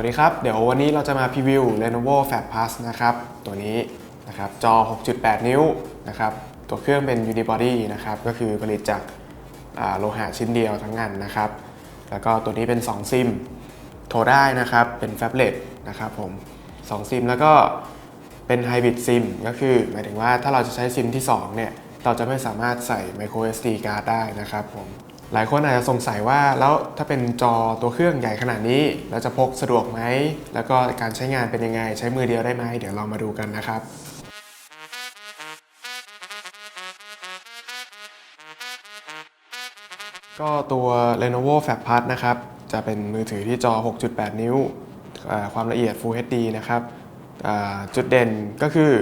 วัสดีครับ เดี๋ยววันนี้เราจะมาพรีวิว Lenovo Fab Plus นะครับ ตัวนี้นะครับจอ 6.8 นิ้วนะครับ ตัวเครื่องเป็น Unibody นะครับ ก็คือผลิตจากาโลหะชิ้นเดียวทั้งอันนะครับ แล้วก็ตัวนี้เป็น 2 ซิม โทรได้นะครับ เป็น Fablet นะครับผม 2 ซิมแล้วก็เป็น Hybrid SIM ก็คือหมายถึงว่าถ้าเราจะใช้ซิมที่ 2 เนี่ย เราจะไม่สามารถใส่ micro SD card ได้นะครับผม หลายคนอาจจะสงสัยว่าแล้วถ้าเป็นจอตัวเครื่องใหญ่ขนาดนี้เราจะพกสะดวกไหม แล้วก็การใช้งานเป็นยังไง ใช้มือเดียวได้ไหม เดี๋ยวเรามาดูกันนะครับก็ตัว Lenovo Fab Plus นะครับ จะเป็นมือถือที่จอ 6.8 นิ้ว ความละเอียด Full HD นะครับ จุดเด่นก็คือ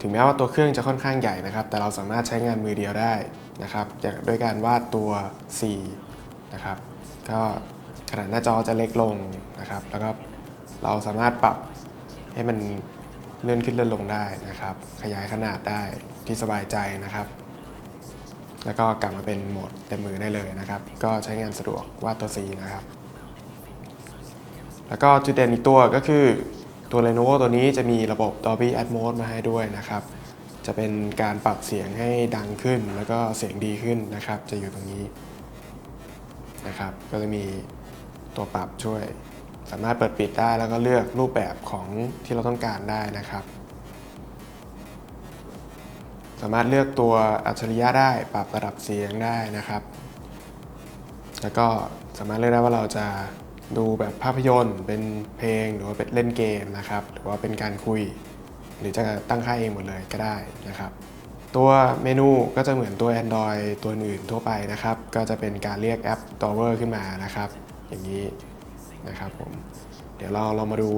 ถึงแม้ว่าตัวเครื่องจะค่อนข้างใหญ่นะครับ แต่เราสามารถใช้งานมือเดียวได้นะครับจากด้วยการวาดตัว C นะครับก็ขนาดหน้าจอจะเล็กลงนะครับแล้วก็เราสามารถปรับให้มันเลื่อนขึ้นเลื่อนลงได้นะครับ ขยายขนาดได้ที่สบายใจนะครับ แล้วก็กลับมาเป็นโหมดเต็มมือได้เลยนะครับ ก็ใช้งานสะดวกวาดตัว C นะครับ แล้วก็จุดเด่นอีกตัวก็คือตัว Lenovo ตัวนี้จะมีระบบ Dolby Atmos มาให้ด้วยนะครับ จะเป็นการปรับเสียงให้ดังขึ้น แล้วก็เสียงดีขึ้นนะครับ จะอยู่ตรงนี้นะครับ ก็จะมีตัวปรับช่วย สามารถเปิดปิดได้แล้วก็เลือกรูปแบบของที่เราต้องการได้นะครับ สามารถเลือกตัวอัจฉริยะได้ ปรับระดับเสียงได้นะครับ แล้วก็สามารถเลือกได้ว่าเราจะดูแบบภาพยนตร์ เป็นเพลงหรือว่าเป็นเล่นเกมนะครับ หรือว่าเป็นการคุย หรือจะตั้งค่าเองหมดเลยก็ได้นะครับ ตัวเมนูก็จะเหมือนตัว Android ตัวอื่นทั่วไปนะครับ ก็จะเป็นการเรียกแอป Drawer ขึ้นมานะครับ อย่างนี้นะครับผมเดี๋ยวเราเรามาดู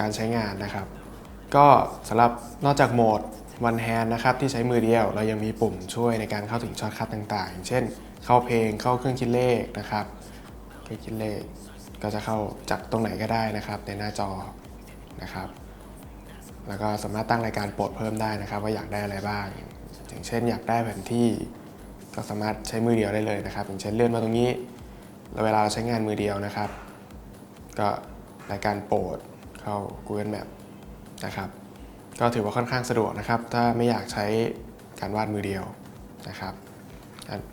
การใช้งานนะครับ ก็สำหรับนอกจากโหมด One Hand นะครับที่ใช้มือเดียว เรายังมีปุ่มช่วยในการเข้าถึงช็อตคัทต่างๆ อย่างเช่น เข้าเพลงเข้าเครื่องคิดเลขนะครับเครื่องคิดเลขก็จะเข้าจากตรงไหนก็ได้นะครับในหน้าจอนะครับ แล้วก็สามารถตั้งรายการโปรดเพิ่มได้นะครับว่าอยากได้อะไรบ้าง อย่างเช่นอยากได้แผนที่ ก็สามารถใช้มือเดียวได้เลยนะครับ อย่างเช่นเลื่อนมาตรงนี้แล้วเวลาเราใช้งานมือเดียวนะครับ ก็รายการโปรดเข้า Google Map นะครับ ก็ถือว่าค่อนข้างสะดวกนะครับ ถ้าไม่อยากใช้การวาดมือเดียวนะครับ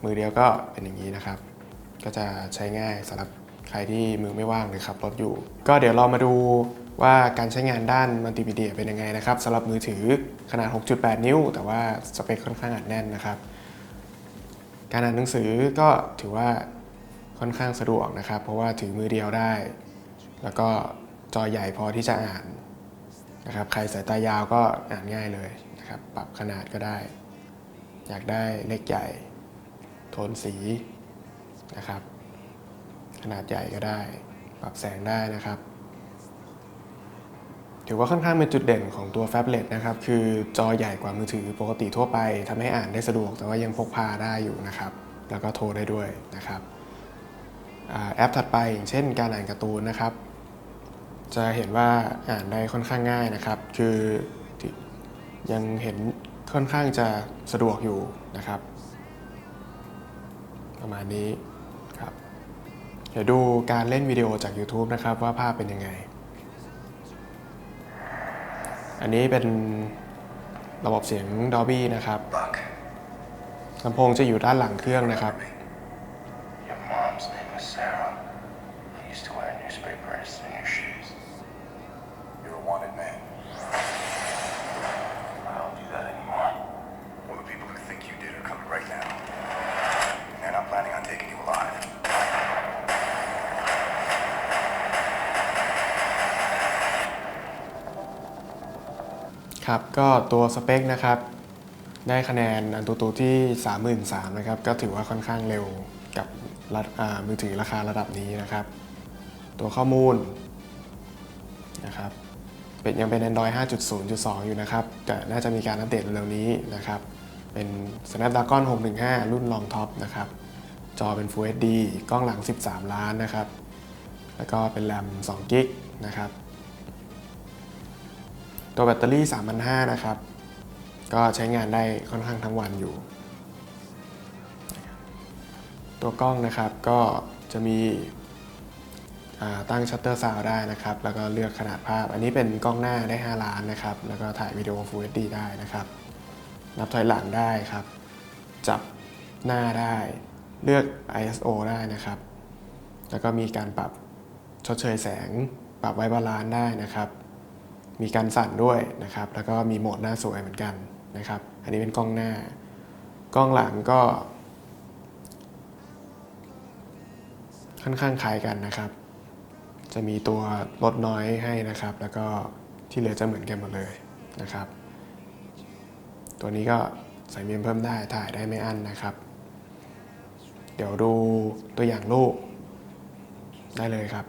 มือเดียวก็เป็นอย่างนี้นะครับ ก็จะใช้ง่ายสำหรับใครที่มือไม่ว่างหรือขับรถอยู่ ก็เดี๋ยวเรามาดู ว่าการใช้งานด้านมัลติมีเดียเป็นยังไงนะครับสำหรับมือถือขนาด 6.8 นิ้ว แต่ว่าสเปคค่อนข้างอัดแน่นนะครับ การอ่านหนังสือก็ถือว่าค่อนข้างสะดวกนะครับ เพราะว่าถือมือเดียวได้ แล้วก็จอใหญ่พอที่จะอ่านนะครับใครสายตายาวก็อ่านง่ายเลยนะครับปรับขนาดก็ได้ อยากได้เล็กใหญ่ โทนสีนะครับ ขนาดใหญ่ก็ได้ ปรับแสงได้นะครับ ถือว่าค่อนข้างเป็นจุดเด่นของตัว Fablet นะครับ คือจอใหญ่กว่ามือถือปกติทั่วไปทำให้อ่านได้สะดวก แต่ว่ายังพกพาได้อยู่นะครับ แล้วก็โทรได้ด้วยนะครับอแอปถัดไปอย่างเช่นการอ่านการ์ตูนนะครับ จะเห็นว่าอ่านได้ค่อนข้างง่ายนะครับ คือยังเห็นค่อนข้างจะสะดวกอยู่นะครับ ประมาณนี้ครับ เดี๋ยวดูการเล่นวิดีโอจาก YouTube นะครับว่าภาพเป็นยังไง อันนี้เป็นระบบเสียง Dolby นะครับ Buck, ลำโพงจะอยู่ด้านหลังเครื่องนะครับ ครับก็ตัวสเปคนะครับได้คะแนนอันตูตูที่ 33,000นะครับก็ถือว่าค่อนข้างเร็วกับรัอ่ามือถือราคาระดับนี้นะครับ ตัวข้อมูลนะครับเป็นยังเป็น Android 5.0.2 อยู่นะครับแต่น่าจะมีการอัปเดตเร็วนี้นะครับ เป็น Snapdragon 615 รุ่น Long Top นะครับ จอเป็น Full HD กล้องหลัง 13 ล้านนะครับ แล้วก็เป็นแรม2กิกนะครับ ตัวแบตเตอรี่ 3,500 นะครับ ก็ใช้งานได้ค่อนข้างทั้งวันอยู่ ตัวกล้องนะครับก็จะมีตั้งชัตเตอร์ซาวได้นะครับ แล้วก็เลือกขนาดภาพ อันนี้เป็นกล้องหน้าได้ 5 ล้านนะครับ แล้วก็ถ่ายวิดีโอ Full HD ได้นะครับ นับถอยหลังได้ครับ จับหน้าได้ เลือก ISO ได้นะครับ แล้วก็มีการปรับชดเชยแสง ปรับไว้บาลานซ์ได้นะครับ มีการสั่นด้วยนะครับ แล้วก็มีโหมดหน้าสวยเหมือนกันนะครับ อันนี้เป็นกล้องหน้า กล้องหลังก็ ค่อนข้างคล้ายกันนะครับ จะมีตัวลดน้อยให้นะครับ แล้วก็ที่เหลือจะเหมือนกันหมดเลยนะครับ ตัวนี้ก็ใส่เมมเพิ่มได้ถ่ายได้ไม่อั้นนะครับ เดี๋ยวดูตัวอย่างรูปได้เลยครับ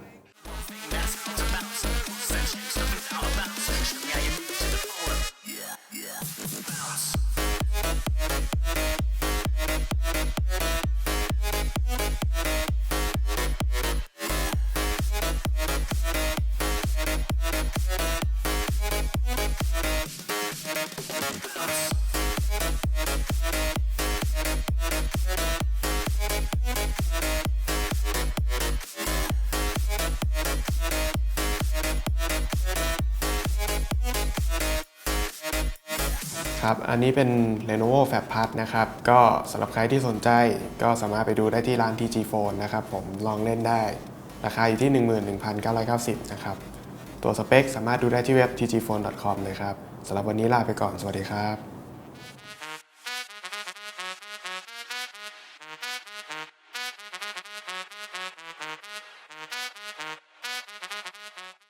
ครับ อันนี้เป็น Lenovo FabPad นะครับ ก็สำหรับใครที่สนใจก็สามารถไปดูได้ที่ร้าน TG Phone นะครับ ผมลองเล่นได้ ราคาอยู่ที่ 11,990 นะครับ ตัวสเปคสามารถดูได้ที่เว็บ tgphone.com เลยครับสำหรับวันนี้ลาไปก่อน สวัสดีครับ